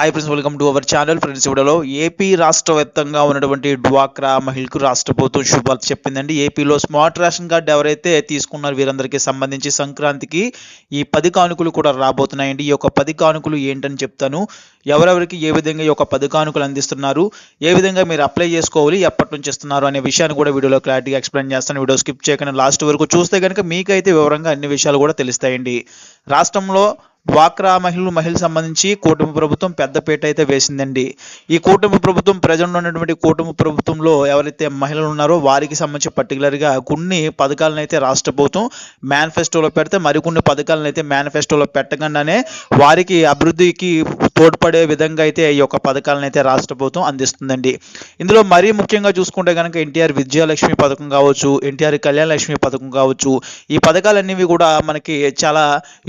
Hi friends welcome to our channel friends ఇవిడలో AP రాష్ట్ర వ్యాప్తంగా ఉన్నటువంటి డ్వాక్రా మహిళకు రాష్ట్ర ప్రభుత్వం శుభార్త చెప్పిందండి. ఏపీలో స్మార్ట్ రేషన్ కార్డు ఎవరైతే తీసుకున్నారు వీరందరికీ సంబంధించి సంక్రాంతికి ఈ పది కానుకలు కూడా రాబోతున్నాయండి. ఈ యొక్క పది కానుకలు ఏంటని చెప్తాను. ఎవరెవరికి ఏ విధంగా ఈ యొక్క పది కానుకలు అందిస్తున్నారు? ఏ విధంగా మీరు అప్లై చేసుకోవాలి? ఎప్పటి నుంచి ఇస్తున్నారు? అనే విషయాన్ని కూడా వీడియోలో క్లారిటీగా ఎక్స్ప్లెయిన్ చేస్తాను. వీడియో స్కిప్ చేయకుండా లాస్ట్ వరకు చూస్తే కనుక మీకైతే వివరంగా అన్ని విషయాలు కూడా తెలుస్తాయండి. రాష్ట్రంలో డ్వాక్రా మహిళలు మహిళ సంబంధించి కూటమి ప్రభుత్వం పెద్దపీట అయితే వేసిందండి. ఈ కూటమి ప్రభుత్వం ప్రజెంట్ ఉన్నటువంటి కూటమి ప్రభుత్వంలో ఎవరైతే మహిళలు ఉన్నారో వారికి సంబంధించి పర్టికులర్గా కొన్ని పథకాలను అయితే రాష్ట్ర ప్రభుత్వం మేనిఫెస్టోలో పెడితే మరికొన్ని పథకాలను అయితే మేనిఫెస్టోలో పెట్టకుండానే వారికి అభివృద్ధికి తోడ్పడే విధంగా అయితే ఈ యొక్క పథకాలను అయితే రాష్ట్ర ప్రభుత్వం అందిస్తుందండి. ఇందులో మరీ ముఖ్యంగా చూసుకుంటే కనుక ఎన్టీఆర్ విద్యాలక్ష్మి పథకం కావచ్చు ఎన్టీఆర్ కళ్యాణ లక్ష్మి పథకం కావచ్చు ఈ పథకాలన్నీ కూడా మనకి చాలా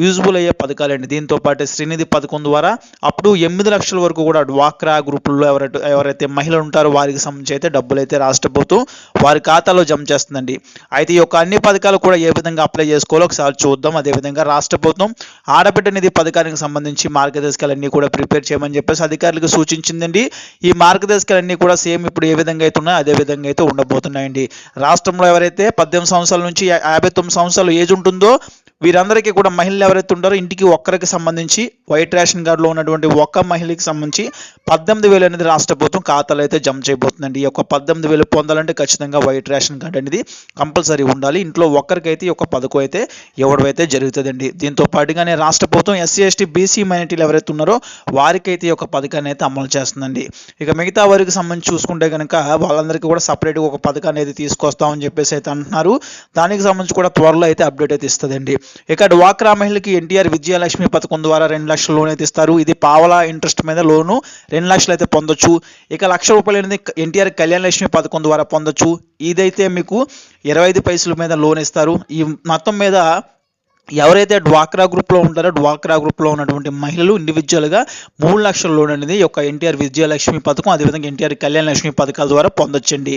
యూజ్ఫుల్ అయ్యే పథకాలండి. దీంతో పాటు శ్రీనిధి పథకం ద్వారా అప్పుడు ఎనిమిది లక్షల వరకు కూడా డ్వాక్రా గ్రూపుల్లో ఎవరైతే ఎవరైతే మహిళలు ఉంటారో వారికి సంబంధించి అయితే డబ్బులు అయితే రాష్ట్ర ప్రభుత్వం వారి ఖాతాలో జమ చేస్తుందండి. అయితే ఈ యొక్క అన్ని పథకాలు కూడా ఏ విధంగా అప్లై చేసుకోవాలో ఒకసారి చూద్దాం. అదేవిధంగా రాష్ట్ర ప్రభుత్వం ఆడబిడ్డ నిధి పథకానికి సంబంధించి మార్గదర్శకాలన్నీ కూడా ప్రిపేర్ చేయమని చెప్పేసి అధికారులకు సూచించిందండి. ఈ మార్గదర్శకాలన్నీ కూడా సేమ్ ఇప్పుడు ఏ విధంగా అయితే ఉన్నాయో అదే విధంగా అయితే ఉండబోతున్నాయండి. రాష్ట్రంలో ఎవరైతే పద్దెనిమిది సంవత్సరాల నుంచి యాభై తొమ్మిది సంవత్సరాలు ఏజ్ ఉంటుందో వీరందరికీ కూడా మహిళలు ఎవరైతే ఉంటారో ఇంటికి ఒక్కరికి సంబంధించి వైట్ రేషన్ కార్డులో ఉన్నటువంటి ఒక్క మహిళకి సంబంధించి పద్దెనిమిది వేలు అనేది రాష్ట్ర ప్రభుత్వం ఖాతాలో అయితే జమ చేయబోతుందండి. ఈ యొక్క పద్దెనిమిది వేలు పొందాలంటే ఖచ్చితంగా వైట్ రేషన్ కార్డు అనేది కంపల్సరీ ఉండాలి. ఇంట్లో ఒక్కరికైతే ఈ యొక్క పథకం అయితే ఇవ్వడం అయితే జరుగుతుందండి. దీంతో పాటుగానే రాష్ట్ర ప్రభుత్వం ఎస్సీ ఎస్టీ బీసీ మైనార్టీలు ఎవరైతే ఉన్నారో వారికైతే ఈ యొక్క పథకాన్ని అయితే అమలు చేస్తుందండి. ఇక మిగతా వారికి సంబంధించి చూసుకుంటే కనుక వాళ్ళందరికీ కూడా సపరేట్గా ఒక పథకాన్ని అయితే తీసుకొస్తామని చెప్పేసి అయితే అంటున్నారు. దానికి సంబంధించి కూడా త్వరలో అయితే అప్డేట్ అయితే ఇస్తుందండి. ఇక డ్వాక్రా మహిళకి ఎన్టీఆర్ విజయలక్ష్మి పథకం ద్వారా రెండు లక్షల లోన్ అయితే ఇస్తారు. ఇది పావలా ఇంట్రెస్ట్ మీద లోను. రెండు లక్షలు అయితే పొందొచ్చు. ఇక లక్ష రూపాయలు అనేది ఎన్టీఆర్ కళ్యాణ లక్ష్మి పథకం ద్వారా పొందొచ్చు. ఇదైతే మీకు ఇరవై ఐదు పైసల మీద లోన్ ఇస్తారు. ఈ మొత్తం మీద ఎవరైతే డ్వాక్రా గ్రూప్లో ఉంటారో డ్వాక్రా గ్రూప్లో ఉన్నటువంటి మహిళలు ఇండివిజువల్గా మూడు లక్షల లోన్ అనేది ఒక యొక్క ఎన్టీఆర్ విజయలక్ష్మి పథకం అదేవిధంగా ఎన్టీఆర్ కళ్యాణ లక్ష్మి పథకాల ద్వారా పొందొచ్చండి.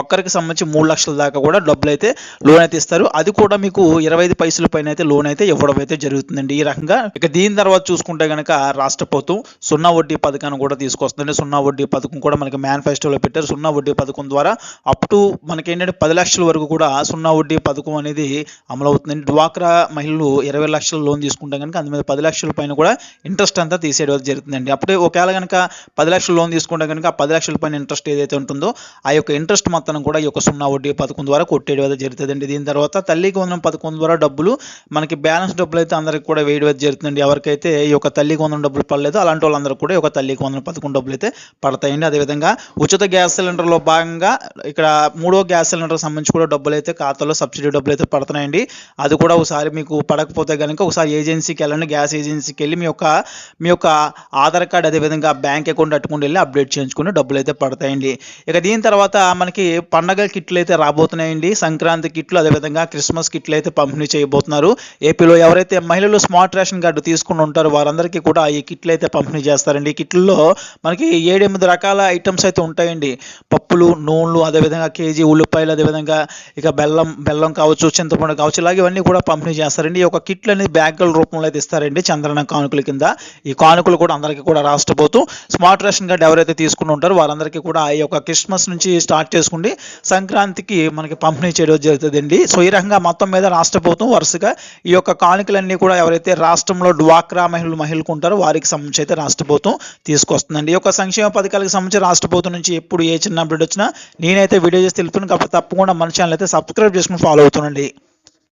ఒక్కరికి సంబంధించి మూడు లక్షల దాకా కూడా డబ్బులు అయితే లోన్ అయితే ఇస్తారు. అది కూడా మీకు ఇరవై ఐదు పైసల పైన అయితే లోన్ అయితే ఇవ్వడం అయితే జరుగుతుందండి. ఈ రకంగా ఇక దీని తర్వాత చూసుకుంటే కనుక రాష్ట్ర ప్రభుత్వం సున్నా వడ్డీ పథకాన్ని కూడా తీసుకొస్తుంది సున్నా వడ్డీ పథకం కూడా మనకి మేనిఫెస్టోలో పెట్టారు. సున్నా వడ్డీ పథకం ద్వారా అప్ టు మనకి ఏంటంటే పది లక్షల వరకు కూడా సున్నా వడ్డీ పథకం అనేది అమలవుతుందండి. డ్వాక్రా మహిళలు ఇరవై లక్షల లోన్ తీసుకుంటే కనుక అందు మీద పది లక్షల పైన కూడా ఇంట్రెస్ట్ అంతా తీసేయడం జరుగుతుందండి. అప్పుడే ఒకవేళ కనుక పది లక్షల లోన్ తీసుకుంటే కనుక ఆ పది లక్షల పైన ఇంట్రెస్ట్ ఏదైతే ఉంటుందో ఆ యొక్క ఇంట్రెస్ట్ మొత్తం కూడా ఈ యొక్క సున్నా వడ్డీ పథకం ద్వారా కొట్టేయడం అయితే జరుగుతుందండి. దీని తర్వాత తల్లికి వందనం పథకం ద్వారా డబ్బులు మనకి బ్యాలెన్స్ డబ్బులు అయితే అందరికి కూడా వేయడం జరుగుతుందండి. ఎవరికైతే ఈ యొక్క తల్లికి వందనం డబ్బులు పడలేదో అలాంటి వాళ్ళందరూ కూడా ఈ యొక్క తల్లికి వందనం పథకం డబ్బులు అయితే పడతాయండి. అదేవిధంగా ఉచిత గ్యాస్ సిలిండర్లో భాగంగా ఇక్కడ మూడో గ్యాస్ సిలిండర్ సంబంధించి కూడా డబ్బులు అయితే ఖాతాలో సబ్సిడీ డబ్బులు అయితే పడుతున్నాయండి. అది కూడా ఒకసారి మీకు పడకపోతే కనుక ఒకసారి ఏజెన్సీకి వెళ్ళండి గ్యాస్ ఏజెన్సీకి వెళ్ళి మీ యొక్క మీ యొక్క ఆధార్ కార్డ్ అదేవిధంగా బ్యాంక్ అకౌంట్ అట్టుకుని వెళ్ళి అప్డేట్ చేయించుకుని డబ్బులు అయితే పడతాయండి. ఇక దీని తర్వాత మనకి పండగ కిట్లు అయితే రాబోతున్నాయండి. సంక్రాంతి కిట్లు అదేవిధంగా క్రిస్మస్ కిట్లు అయితే పంపిణీ చేయబోతున్నారు. ఏపీలో ఎవరైతే మహిళలు స్మార్ట్ రేషన్ కార్డు తీసుకుని ఉంటారో వారందరికీ కూడా ఈ కిట్లు అయితే పంపిణీ చేస్తారండి. ఈ కిట్లలో మనకి ఏడెనిమిది రకాల ఐటమ్స్ అయితే ఉంటాయండి. పప్పులు నూనెలు అదేవిధంగా కేజీ ఉల్లిపాయలు అదేవిధంగా ఇక బెల్లం బెల్లం కావచ్చు చింతపండు కావచ్చు ఇలాగే ఇవన్నీ కూడా పంపిణీ చేస్తారు. చేస్తారండి ఈ యొక్క కిట్లు అనేది బ్యాగుల రూపంలో అయితే ఇస్తారండి చంద్రన కానుకల కింద. ఈ కానుకలు కూడా అందరికీ కూడా రాష్ట్ర ప్రభుత్వం స్మార్ట్ రేషన్ కార్డు ఎవరైతే తీసుకుని ఉంటారో వారందరికీ కూడా ఈ యొక్క క్రిస్మస్ నుంచి స్టార్ట్ చేసుకుండి సంక్రాంతికి మనకి పంపిణీ చేయడం జరుగుతుందండి. సో ఈ రకంగా మొత్తం మీద రాష్ట్ర ప్రభుత్వం వరుసగా ఈ యొక్క కానుకలన్నీ కూడా ఎవరైతే రాష్ట్రంలో డ్వాక్రా మహిళలు మహిళలకు ఉంటారో వారికి సంబంధించి అయితే రాష్ట్ర ప్రభుత్వం తీసుకొస్తుందండి. ఈ యొక్క సంక్షేమ పథకాలకు సంబంధించి రాష్ట్ర ప్రభుత్వం నుంచి ఎప్పుడు ఏ చిన్న అప్డేట్ వచ్చినా నేనైతే వీడియో చేసి తెలుపుతున్నాను కాబట్టి తప్పకుండా మన ఛానల్ అయితే సబ్స్క్రైబ్ చేసుకుని ఫాలో అవుతుండండి.